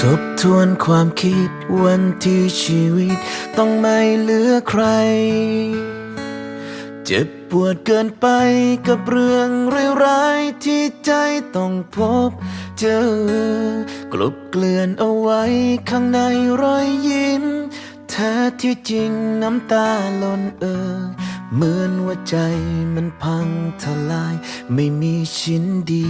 ทบทวนความคิดวันที่ชีวิต ต้องไม่เหลือใคร เจ็บปวดเกินไปกับเรื่องร้ายๆที่ใจต้องพบเจอกลบเกลื่อนเอาไว้ข้างในรอยยิ้มแท้ที่จริงน้ำตาหล่นเออเหมือนว่าใจมันพังทลายไม่มีชิ้นดี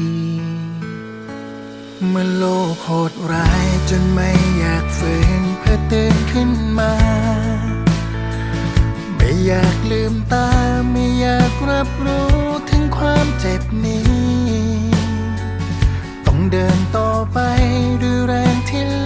เมื่อโลกโหดร้ายจนไม่อยากฝืนเพื่อตื่นขึ้นมา ไม่อยากลืมตาไม่อยากรับรู้ถึงความเจ็บนี้ ต้องเดินต่อไปด้วยแรงที่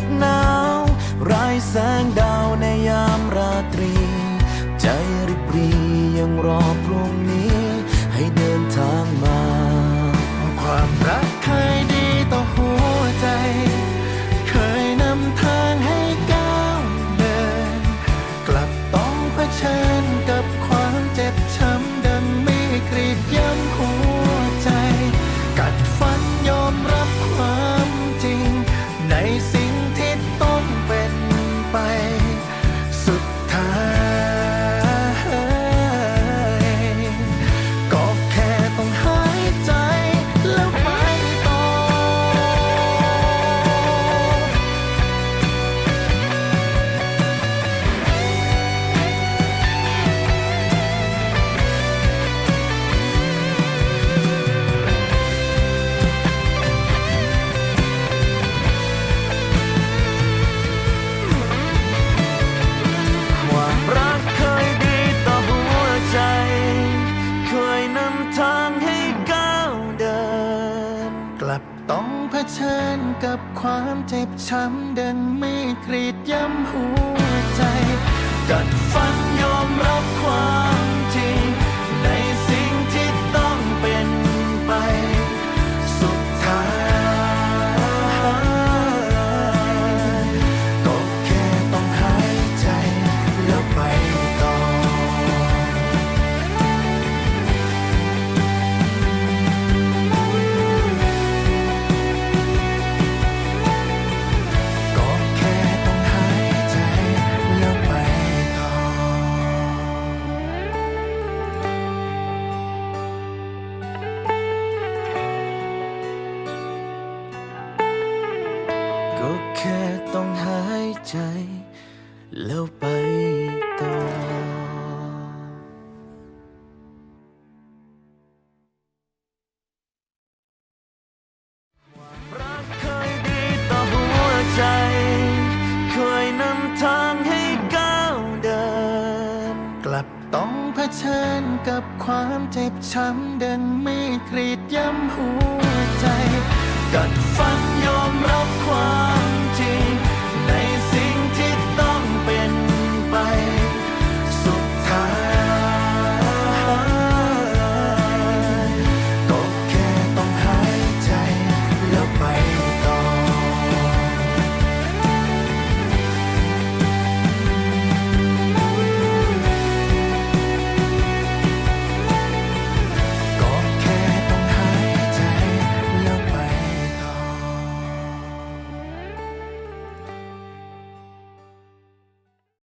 บหนาวไร้แสงดาวในยามราตรี ใจริบรียังรอพรุ่งนี้ ให้เดินทางมา ความรักเคยดีต่อหัวใจ เคยนำทางให้ก้าวเดิน กลับต้องเผชิญกับความเจ็บช้ำดังมีกรีดย้ำหัวใจ กัดฟันยอมรับความจริงในสิ่ง เผชิญกับความเจ็บช้ำดังมีดกรีดย้ำหัว กับความเจ็บช้ำดังมีดกรีดย้ำหัวใจ กัดฟัน